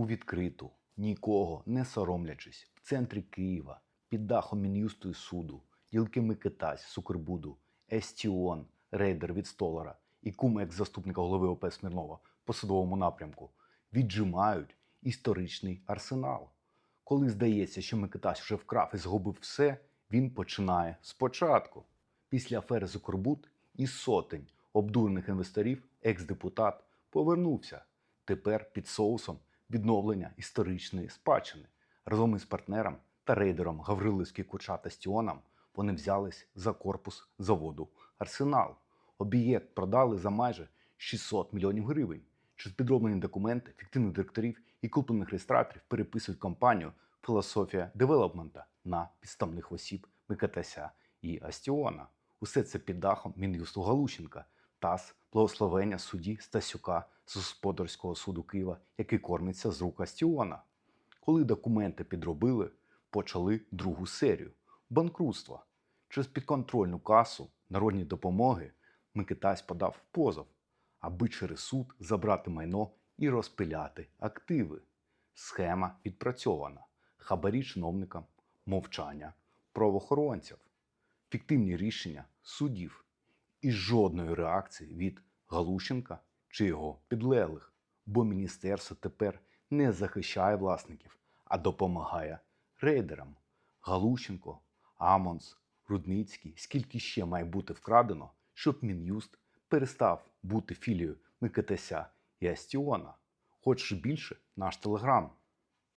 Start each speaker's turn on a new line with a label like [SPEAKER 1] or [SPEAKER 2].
[SPEAKER 1] У відкриту, нікого не соромлячись, в центрі Києва, під дахом Мін'юсту і суду, ділки Микитась, Сукербуду, Естіон, рейдер від Столара і кум екс-заступника голови ОП Смірнова по судовому напрямку віджимають історичний арсенал. Коли здається, що Микитась вже вкрав і згубив все, він починає спочатку. Після афери Зукербуд із сотень обдурених інвесторів екс-депутат повернувся тепер під соусом відновлення історичної спадщини. Разом із партнером та рейдером Гаврилівський Куча та Стіоном вони взялись за корпус заводу Арсенал. Об'єкт продали за майже 600 мільйонів гривень. Через підроблені документи фіктивних директорів і куплених реєстраторів переписують компанію Філософія девелопмента на підставних осіб Микатася і Астіона. Усе це під дахом Мін'юсту Галущенка та з благословення судді Стасюка з господарського суду Києва, який кормиться з рук Астіона. Коли документи підробили, почали другу серію банкрутства. Через підконтрольну касу народні допомоги Микитась подав позов, аби через суд забрати майно і розпиляти активи. Схема відпрацьована. Хабарі чиновникам, мовчання правоохоронців, фіктивні рішення судів і жодної реакції від Галущенка чи його підлеглих, бо міністерство тепер не захищає власників, а допомагає рейдерам. Галущенко, Амонс, Рудницький, скільки ще має бути вкрадено, щоб Мін'юст перестав бути філією Микитеся і Астіона. Хочеш більше наш телеграм.